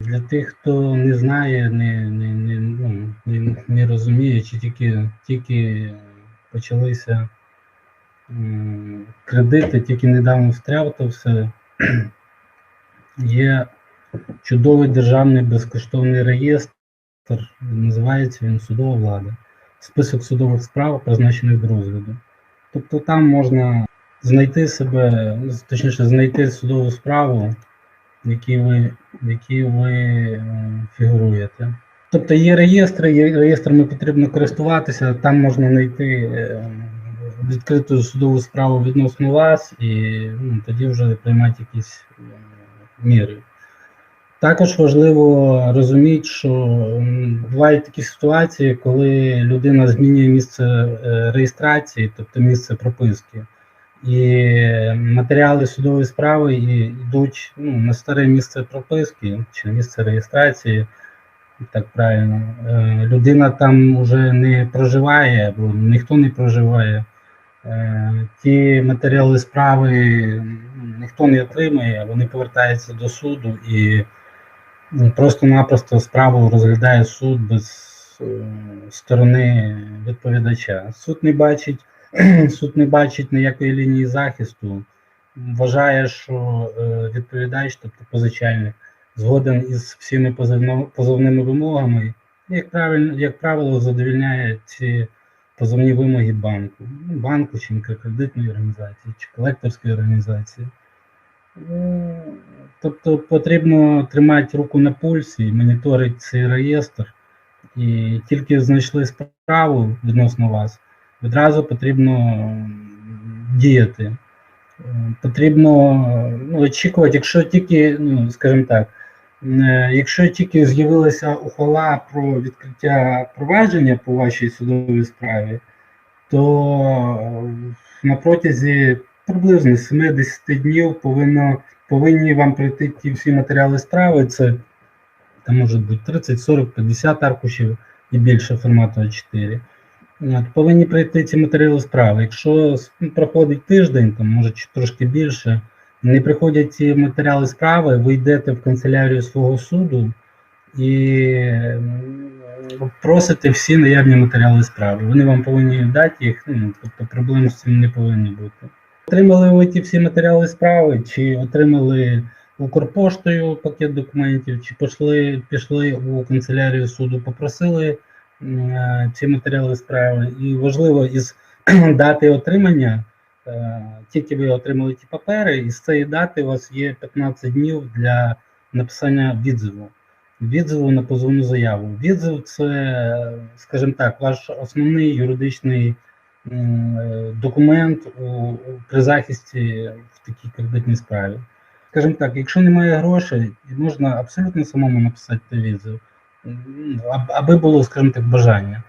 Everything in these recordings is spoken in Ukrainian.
Для тих, хто не знає, не, не, не, ну, не, не розуміє, чи тільки, тільки почалися кредити, тільки недавно все. Є чудовий державний безкоштовний реєстр, називається він судова влада. Список судових справ, призначених до розгляду. Тобто там можна знайти себе, точніше, знайти судову справу, в якій ви, в якій ви е, фігуруєте. Тобто є реєстри, є реєстрами потрібно користуватися, там можна знайти е, відкриту судову справу відносно вас і ну, тоді вже приймати якісь е, міри. Також важливо розуміти, що бувають такі ситуації, коли людина змінює місце реєстрації, тобто місце прописки, і матеріали судової справи і- йдуть ну, на старе місце прописки чи місце реєстрації, так правильно. Е, Людина там вже не проживає, або ніхто не проживає. Е, Ті матеріали справи ніхто не отримує, вони повертаються до суду і Ну, Просто-напросто справу розглядає суд без е, сторони відповідача. Суд не бачить, суд не бачить ніякої лінії захисту. Вважає, що е, відповідач, тобто позичальник, згоден із всіми позовними вимогами, як правильно, як правило, задовільняє ці позовні вимоги банку. Ну, Банку чи мікрокредитної організації, чи колекторської організації. Ну, Тобто потрібно тримати руку на пульсі, моніторити цей реєстр, і тільки знайшли справу відносно вас, відразу потрібно діяти. Е, Потрібно ну, очікувати, якщо тільки, ну, скажімо так, е, якщо тільки з'явилася ухвала про відкриття провадження по вашій судовій справі, то на протязі приблизно 70 днів повинно, повинні вам прийти ті всі матеріали справи. Це там може бути 30, 40, 50 аркушів і більше формату А4. Повинні прийти ці матеріали справи. Якщо проходить тиждень, там може трошки більше, не приходять ці матеріали справи, ви йдете в канцелярію свого суду і просите всі наявні матеріали справи. Вони вам повинні дати їх, ну, тобто проблем з цим не повинні бути. Отримали ви ті всі матеріали справи, чи отримали Укрпоштою пакет документів, чи пішли, пішли у канцелярію суду, попросили ці матеріали справи. І важливо із дати отримання, е, тільки ви отримали ті папери, і з цієї дати у вас є 15 днів для написання відзиву. Відзиву на позовну заяву. Відзив це, скажімо так, ваш основний юридичний е, документ у, при захисті в такій кредитній справі. Скажімо так, якщо немає грошей, можна абсолютно самому написати відзив, аби було, скажімо так, бажання.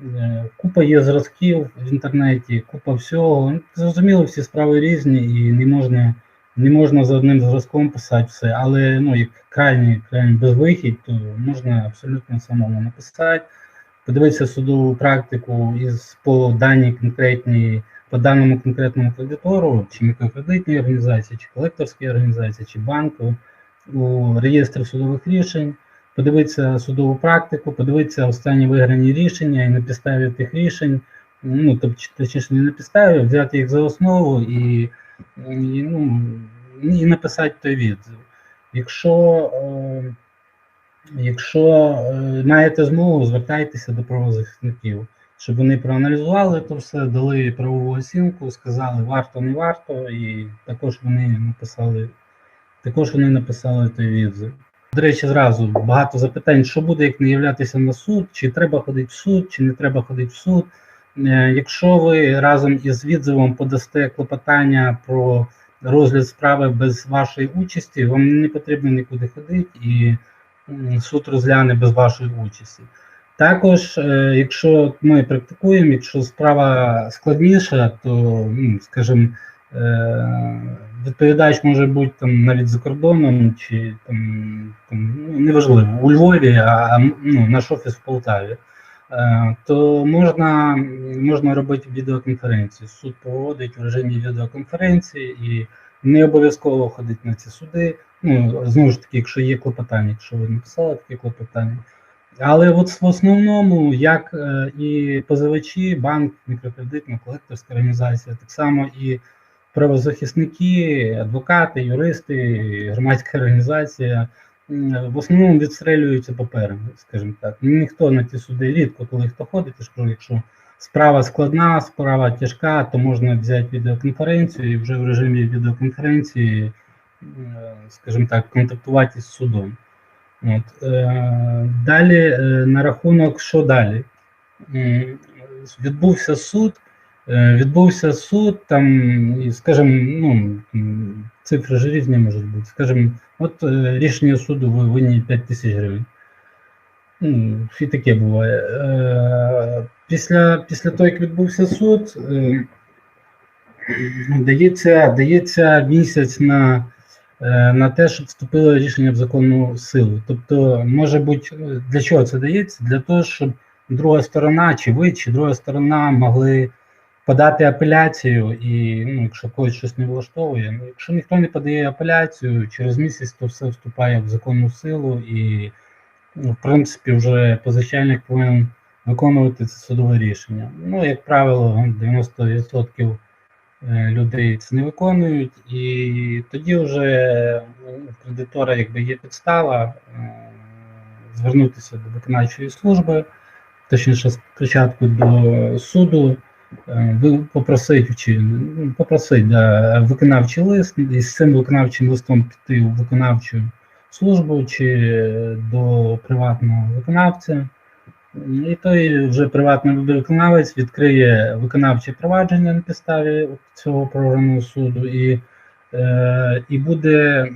Е, Купа є зразків в інтернеті, купа всього. Ну, Зрозуміло, всі справи різні і не можна, не можна за одним зразком писати все, але ну, як крайній, крайній безвихідь, то можна абсолютно самому написати, подивитися судову практику із по даній конкретній, по даному конкретному кредитору, чи мікрокредитній організації, чи колекторській організації, чи банку у реєстрі судових рішень подивитися судову практику, подивитися останні виграні рішення і на підставі тих рішень, ну тобто точніше не на підставі, взяти їх за основу і, і, ну, і написати той відзив. Якщо, е, якщо е, маєте змогу, звертайтеся до правозахисників, щоб вони проаналізували то все, дали правову оцінку, сказали варто, не варто, і також вони написали, також вони написали той відзив. До речі, зразу багато запитань, що буде, як не являтися на суд, чи треба ходити в суд, чи не треба ходити в суд. Е, Якщо ви разом із відзивом подасте клопотання про розгляд справи без вашої участі, вам не потрібно нікуди ходити, і суд розгляне без вашої участі. Також, е, якщо ми практикуємо, якщо справа складніша, то, скажімо, е, відповідач може бути там навіть за кордоном, чи там, там ну, неважливо, у Львові, а ну, наш офіс в Полтаві, е, то можна, можна робити відеоконференцію. Суд проводить в режимі відеоконференції і не обов'язково ходити на ці суди. Ну, знову ж таки, якщо є клопотання, якщо ви написали таке клопотання. Але от в основному, як е, і позивачі, банк, мікрокредитна, колекторська організація, так само і правозахисники, адвокати, юристи, громадська організація в основному відстрелюються паперами, скажімо так. Ніхто на ті суди рідко, коли хто ходить, я якщо справа складна, справа тяжка, то можна взяти відеоконференцію і вже в режимі відеоконференції, скажімо так, контактувати з судом. От, е, далі е, на рахунок, що далі? Відбувся суд, відбувся суд, там, і, скажімо, ну, цифри ж різні можуть бути. Скажімо, от е, рішення суду ви винні 5 тисяч гривень. Ну, і таке буває. Е, Після, після того, як відбувся суд, е, дається, дається місяць на, е, на те, щоб вступило рішення в законну силу. Тобто, може бути, е, для чого це дається? Для того, щоб друга сторона, чи ви, чи друга сторона могли подати апеляцію, і ну, якщо когось щось не влаштовує, ну, якщо ніхто не подає апеляцію, через місяць то все вступає в законну силу, і, ну, в принципі, вже позичальник повинен виконувати це судове рішення. Ну, як правило, 90% е, людей це не виконують, і тоді вже у кредитора якби є підстава е, звернутися до виконавчої служби, точніше спочатку до суду, е, ви попросити чи ну, да, виконавчий лист і з цим виконавчим листом піти у виконавчу службу чи до приватного виконавця. І той вже приватний виконавець відкриє виконавче провадження на підставі цього програмного суду, і, е, і буде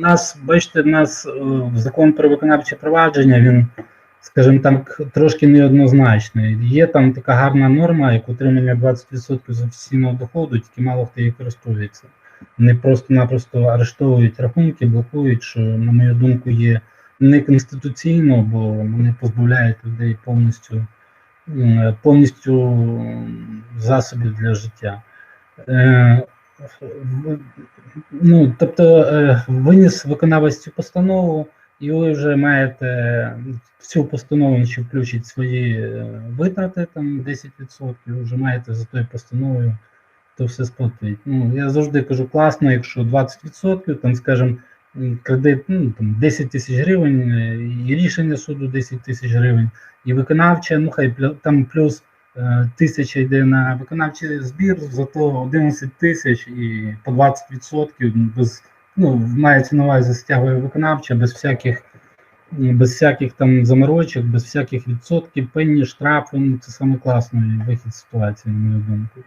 нас, бачите, в нас е, закон про виконавче провадження, він, скажімо так, трошки неоднозначний. Є там така гарна норма, як утримання 20% з офіційного доходу, тільки мало хто її користується. Вони просто-напросто арештовують рахунки, блокують, що, на мою думку, є неконституційно, бо вони позбавляють людей повністю, повністю засобів для життя. Е, ну, тобто е, виніс виконавець цю постанову, і ви вже маєте в цю постанову ще включити свої е, витрати, там 10%, вже маєте за тою постановою то все сплатити. Ну, я завжди кажу, класно, якщо 20%, там, скажімо, кредит ну, там, 10 тисяч гривень, е, і рішення суду 10 тисяч гривень, і виконавча, ну хай там плюс е, тисяча йде на виконавчий збір, зато 11 тисяч і по 20% без, ну, мається на увазі стягує виконавча, без всяких без всяких там заморочок, без всяких відсотків, пені, штрафи, ну це саме класний вихід з ситуації, на мою думку.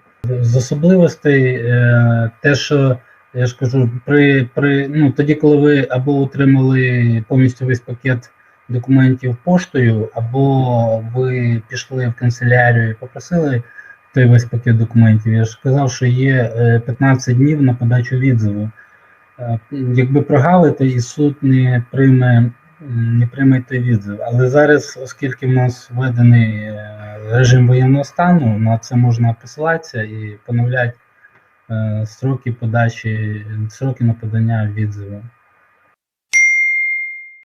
З особливостей, е, те, що я ж кажу, при, при ну тоді, коли ви або отримали повністю весь пакет документів поштою, або ви пішли в канцелярію і попросили той весь пакет документів. Я ж казав, що є е, 15 днів на подачу відзиву. Е, Якби прогалити, і суд не прийме не прийме відзив. Але зараз, оскільки в нас введений е, режим воєнного стану, на це можна посилатися і поновляти е, строки подачі, строки на подання відзиву.